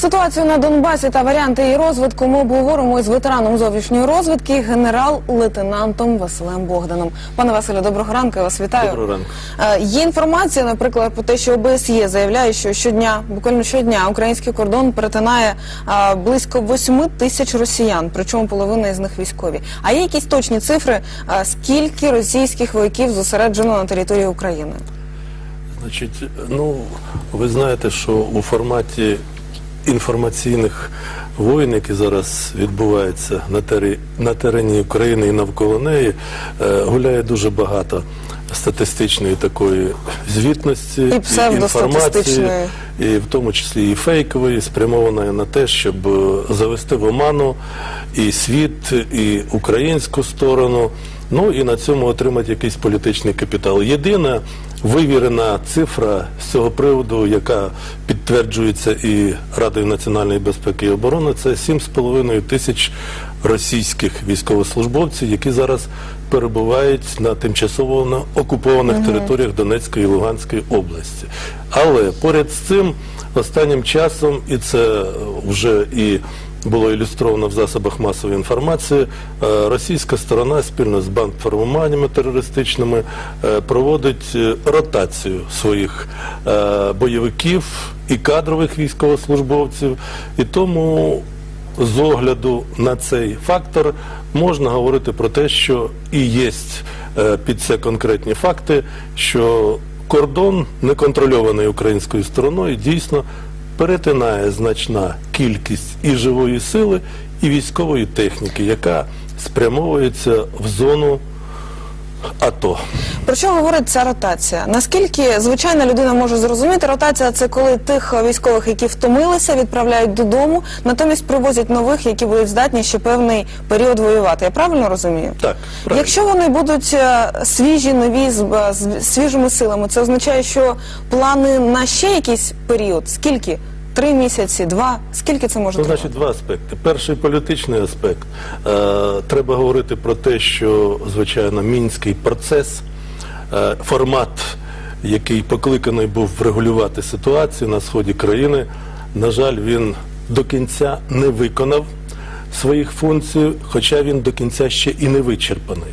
Ситуацію на Донбасі та варіанти її розвитку ми обговоримо із ветераном зовнішньої розвідки генерал-лейтенантом Василем Богданом. Пане Василю, доброго ранку. Я вас вітаю. Доброго ранку. Е, Є інформація, наприклад, про те, що ОБСЄ заявляє, що щодня, буквально щодня, український кордон перетинає е, близько 8 тисяч росіян, причому половина із них військові. А є якісь точні цифри, е, скільки російських вояків зосереджено на території України? Значить, ну ви знаєте, що у форматі інформаційних воїн, які зараз відбуваються на, тері, на терені України і навколо неї, е, гуляє дуже багато статистичної такої звітності І інформації, і в тому числі і фейкової, спрямованої на те, щоб е, завести в оману і світ, і українську сторону. Ну і на цьому отримати якийсь політичний капітал. Єдина вивірена цифра з цього приводу, яка підтверджується і Радою національної безпеки і оборони, це 7,5 тисяч російських військовослужбовців, які зараз перебувають на тимчасово на окупованих територіях Донецької і Луганської області. Але поряд з цим останнім часом, і це вже і було ілюстровано в засобах масової інформації. е, Російська сторона спільно з бандформуваннями терористичними е, проводить е, ротацію своїх бойовиків і кадрових військовослужбовців. І тому з огляду на цей фактор можна говорити про те, що і є е, під це конкретні факти, що кордон неконтрольований українською стороною дійсно перетинає значна кількість і живої сили, і військової техніки, яка спрямовується в зону АТО. Про що говорить ця ротація? Наскільки звичайна людина може зрозуміти, ротація це коли тих військових, які втомилися, відправляють додому, натомість привозять нових, які будуть здатні ще певний період воювати. Я правильно розумію? Так, правильно. Якщо вони будуть е, свіжі, нові з, з свіжими силами, це означає, що плани на ще якийсь період? Скільки? Три місяці, два? Скільки це може Ну, тривати? значить, два аспекти. Перший політичний аспект. Е, треба говорити про те, що, звичайно, мінський процес, е, формат, який покликаний був врегулювати ситуацію на сході країни, на жаль, він до кінця не виконав своїх функцій, хоча він до кінця ще і не вичерпаний.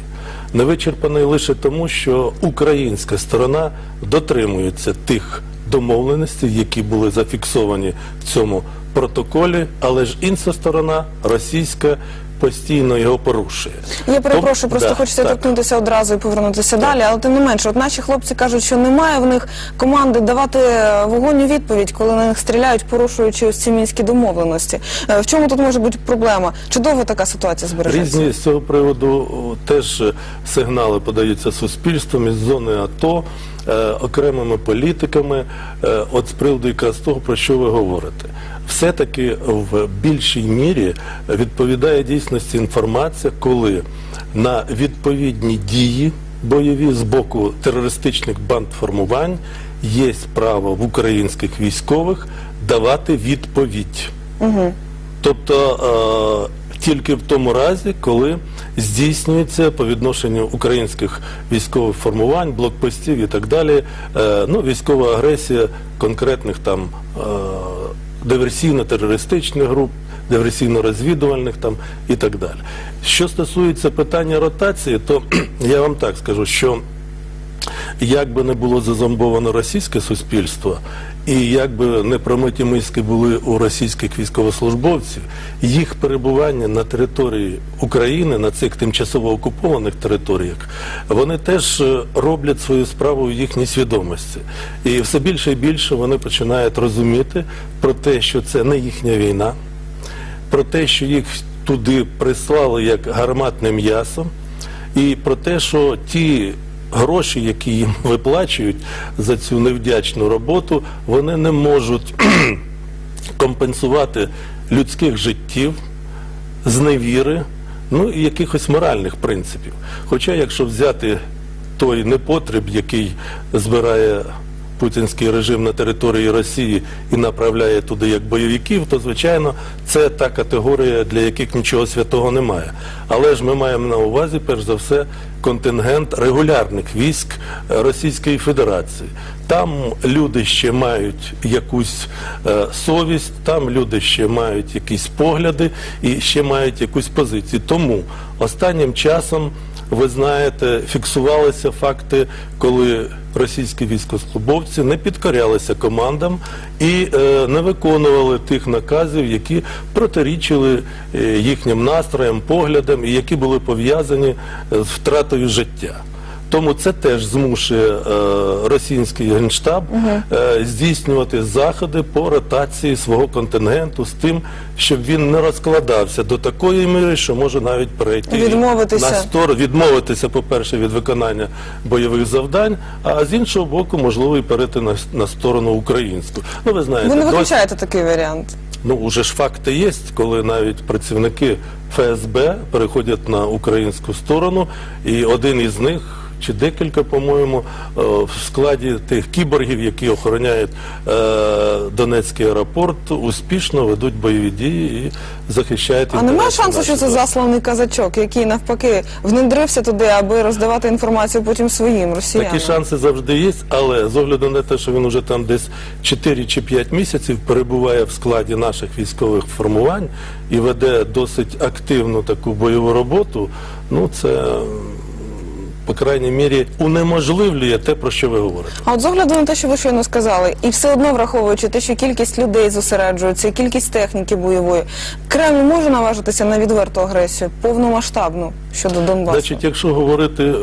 Не вичерпаний лише тому, що українська сторона дотримується тих домовленостей, які були зафіксовані в цьому протоколі, але ж інша сторона, російська, постійно його порушує. Я перепрошую, просто да, хочеться так. торкнутися одразу і повернутися далі. Але тим не менше, от наші хлопці кажуть, що немає в них команди давати вогонь у відповідь, коли на них стріляють, порушуючи ось ці мінські домовленості. Е, В чому тут може бути проблема? Чи довго така ситуація збережеться? Різні з цього приводу теж е, сигнали подаються суспільством із зони АТО, е, окремими політиками, от з приводу якраз того, про що ви говорите. Все-таки в більшій мірі відповідає дійсності інформація, коли на відповідні дії бойові з боку терористичних банд формувань є право в українських військових давати відповідь. Тобто е, тільки в тому разі, коли здійснюється по відношенню українських військових формувань, блокпостів і так далі, е, ну, військова агресія конкретних там е, диверсійно-терористичних груп, диверсійно-розвідувальних там і так далі. Що стосується питання ротації, то я вам так скажу, що як би не було зазомбовано російське суспільство, і як би не промиті миски були у російських військовослужбовців, їх перебування на території України, на цих тимчасово окупованих територіях, вони теж е, роблять свою справу в їхній свідомості. І все більше і більше вони починають розуміти про те, що це не їхня війна, про те, що їх туди прислали як гарматне м'ясо, і про те, що ті гроші, які їм виплачують за цю невдячну роботу, вони не можуть компенсувати людських життів, зневіри, ну і якихось моральних принципів. Хоча, якщо взяти той непотріб, який збирає путінський режим на території Росії і направляє туди як бойовиків, то звичайно це та категорія, для яких нічого святого немає. Але ж ми маємо на увазі, перш за все, контингент регулярних військ е, Російської Федерації. Там люди ще мають якусь е, совість, там люди ще мають якісь погляди і ще мають якусь позицію. Тому останнім часом ви знаєте, фіксувалися факти, коли російські військовослужбовці не підкорялися командам і е, не виконували тих наказів, які протирічили е, їхнім настроям, поглядам і які були пов'язані е, з втратою життя. Тому це теж змушує е, російський генштаб е, здійснювати заходи по ротації свого контингенту з тим, щоб він не розкладався до такої міри, що може навіть перейти Відмовитися. на стор... відмовитися, по-перше, від виконання бойових завдань, а з іншого боку, можливо, і перейти на, на сторону українську. Ну, ви знаєте, Ви не досі- виключаєте такий варіант? Ну, уже ж факти є, коли навіть працівники ФСБ переходять на українську сторону, і один із них. Чи декілька, по-моєму, е, в складі тих кіборгів, які охороняють е, Донецький аеропорт, успішно ведуть бойові дії і захищають А немає шансу, що це засланий казачок, який навпаки внедрився туди, аби роздавати інформацію потім своїм росіянам? Такі шанси завжди є, але з огляду на те, що він уже там десь 4 чи 5 місяців перебуває в складі наших військових формувань і веде досить активну таку бойову роботу, ну це, по крайній мірі, унеможливлює те, про що ви говорите. А от з огляду на те, що ви щойно сказали, і все одно враховуючи те, що кількість людей зосереджується, кількість техніки бойової, Кремль може наважитися на відверту агресію, повномасштабну щодо Донбасу? Значить, якщо говорити е,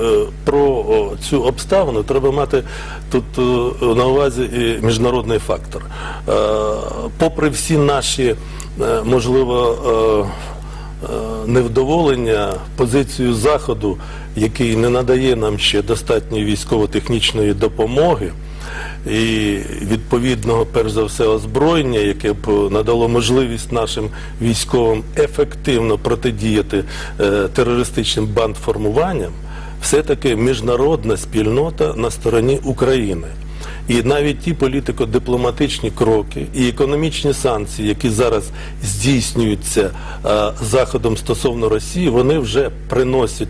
про о, цю обставину, треба мати тут е, на увазі і міжнародний фактор. Е, попри всі наші, е, можливо, е, невдоволення позицією Заходу, який не надає нам ще достатньої військово-технічної допомоги. І відповідного, перш за все, озброєння, яке б надало можливість нашим військовим ефективно протидіяти е, терористичним бандформуванням, все-таки міжнародна спільнота на стороні України. І навіть ті політико-дипломатичні кроки і економічні санкції, які зараз здійснюються е, заходом стосовно Росії, вони вже приносять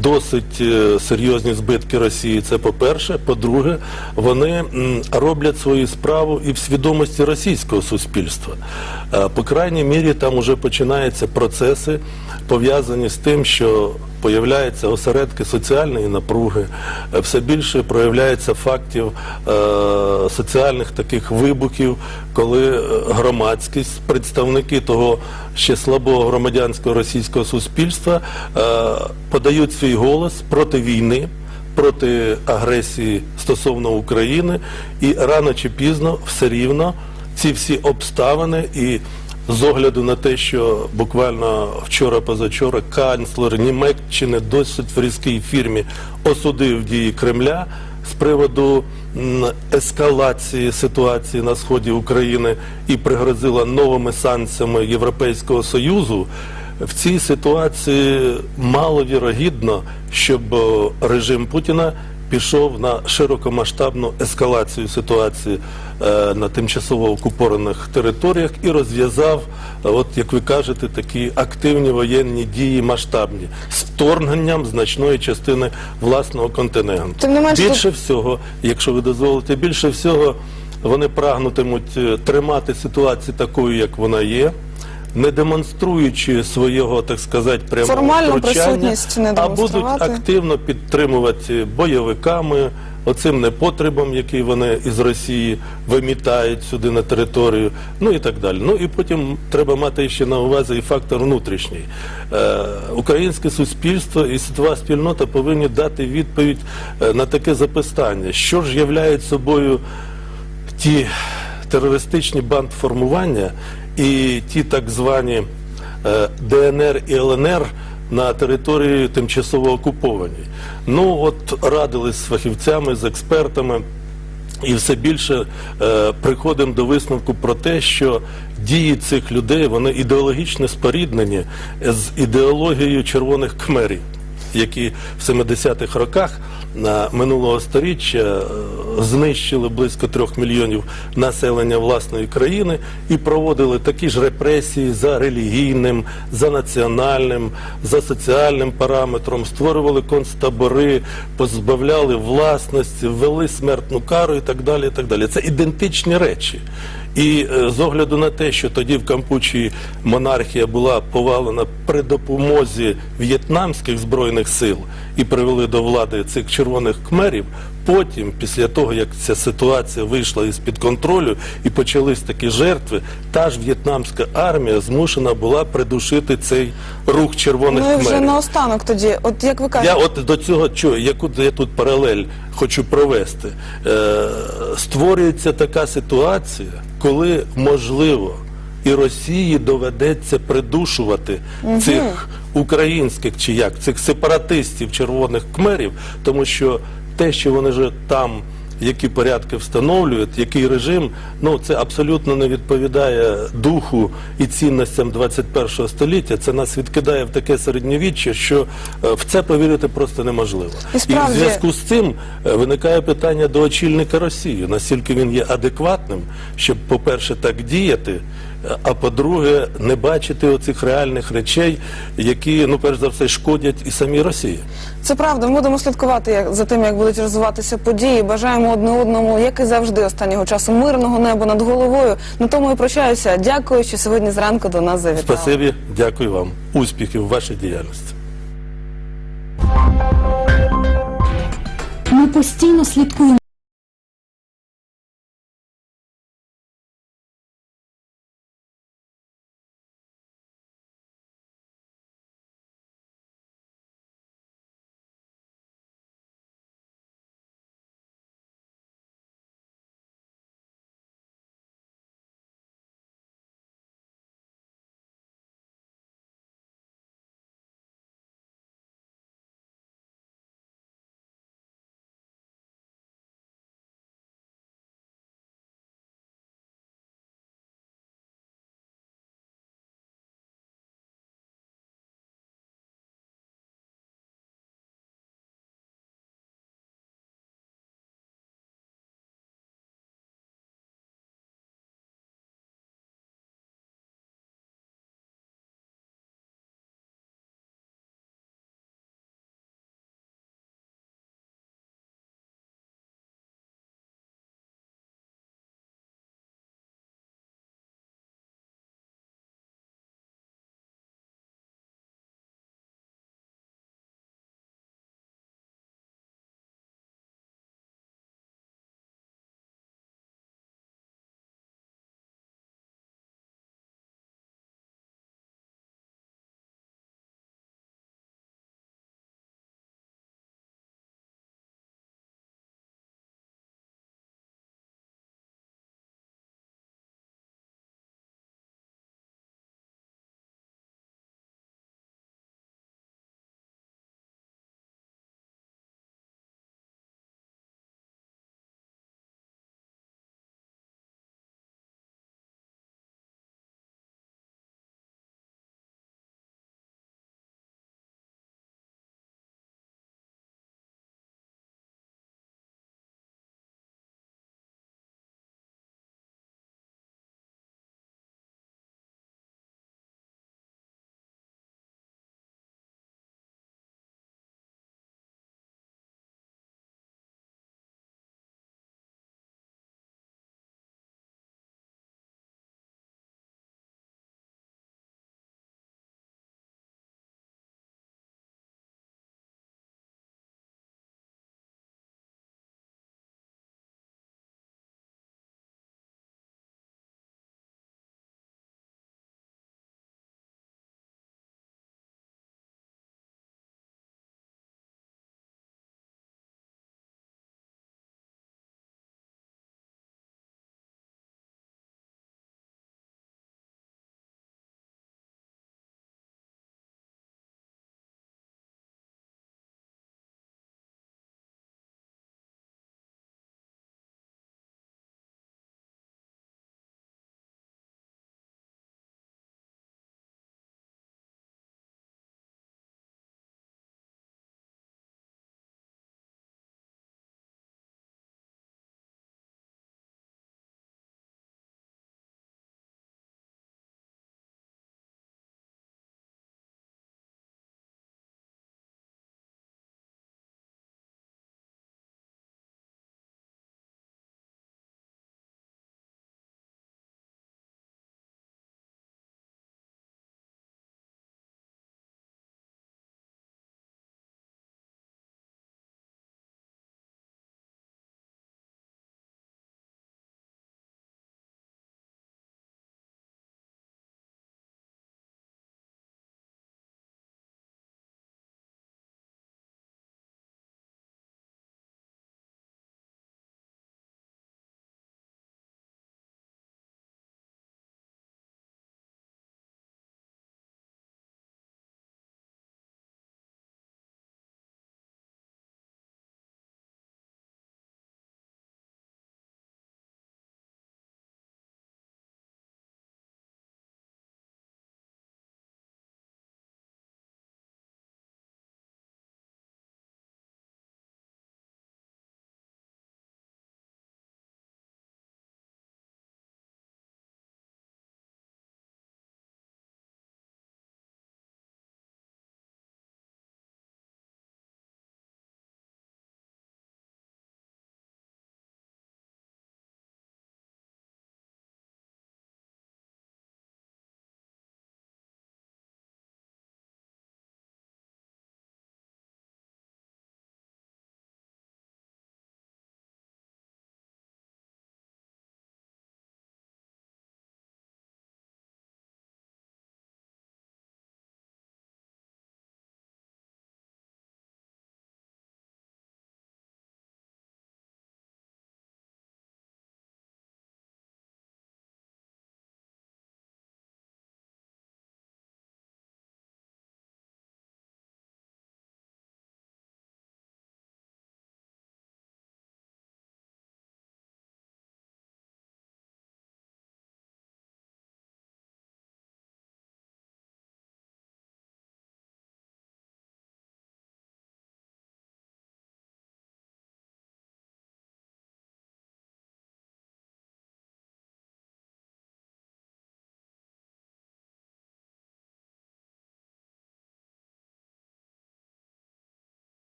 досить е, серйозні збитки Росії. Це по-перше. По-друге, вони роблять свою справу і в свідомості російського суспільства. Е, по крайній мірі, там вже починаються процеси, пов'язані з тим, що появляються осередки соціальної напруги, е, все більше проявляється фактів соціальних таких вибухів, коли е, громадськість, представники того ще слабого громадянського російського суспільства е, подають свій голос проти війни. Проти агресії стосовно України, і рано чи пізно все рівно ці всі обставини і з огляду на те, що буквально вчора-позавчора канцлер Німеччини досить в різкій фірмі осудив дії Кремля з приводу ескалації ситуації на сході України і пригрозила новими санкціями Європейського Союзу. В цій ситуації маловірогідно, щоб е, режим Путіна пішов на широкомасштабну ескалацію ситуації на тимчасово окупованих територіях і розв'язав, е, от як ви кажете, такі активні воєнні дії масштабні з вторгненням значної частини власного континенту. Тим не менш, тут- більше всього, якщо ви дозволите, більше всього вони прагнутимуть е, тримати ситуацію такою, як вона є. Не демонструючи свого, так сказати, прямого Формальну втручання, присутність не а будуть демонструвати. активно підтримувати бойовиками, оцим непотребом, який вони із Росії вимітають сюди на територію, ну і так далі. Ну і потім треба мати ще на увазі і фактор внутрішній. Е, українське суспільство і світова спільнота повинні дати відповідь е, на таке запитання, що ж являють собою ті терористичні бандформування і ті так звані е, ДНР і ЛНР на території тимчасово окупованій. Ну от радились з фахівцями, з експертами. І все більше е, приходимо до висновку про те, що дії цих людей вони ідеологічно споріднені з ідеологією червоних кмерів. Які в 70-х роках на минулого сторіччя е, знищили близько трьох мільйонів населення власної країни і проводили такі ж репресії за релігійним, за національним, за соціальним параметром, створювали концтабори, позбавляли власності, ввели смертну кару і так далі. І так далі. Це ідентичні речі. І е, з огляду на те, що тоді в Кампучії монархія була повалена при допомозі в'єтнамських збройних сил і привели до влади цих червоних кмерів, потім, після того як ця ситуація вийшла із під контролю і почались такі жертви, та ж в'єтнамська армія змушена була придушити цей рух червоних Ну і вже наостанок тоді, от як ви кажете, Я от до цього чую, яку я тут паралель хочу провести. Е, створюється така ситуація, коли можливо і Росії доведеться придушувати цих українських чи як цих сепаратистів червоних кмерів, тому що те, що вони ж там. Які порядки встановлюють, який режим, ну це абсолютно не відповідає духу і цінностям 21 століття. Це нас відкидає в таке середньовіччя, що е, в це повірити просто неможливо. І справді- в зв'язку з цим е, виникає питання до очільника Росії, наскільки він є адекватним, щоб, по-перше, так діяти, а по-друге, не бачити оцих реальних речей, які, ну, перш за все, шкодять і самій Росії. це правда. Ми будемо слідкувати як, за тим, як будуть розвиватися події. Бажаємо одне одному, як і завжди, останнього часу мирного неба над головою. На тому і прощаюся. Дякую, що сьогодні зранку до нас завітали. Спасибі, дякую вам. Успіхів в вашій діяльності. Ми постійно слідкуємо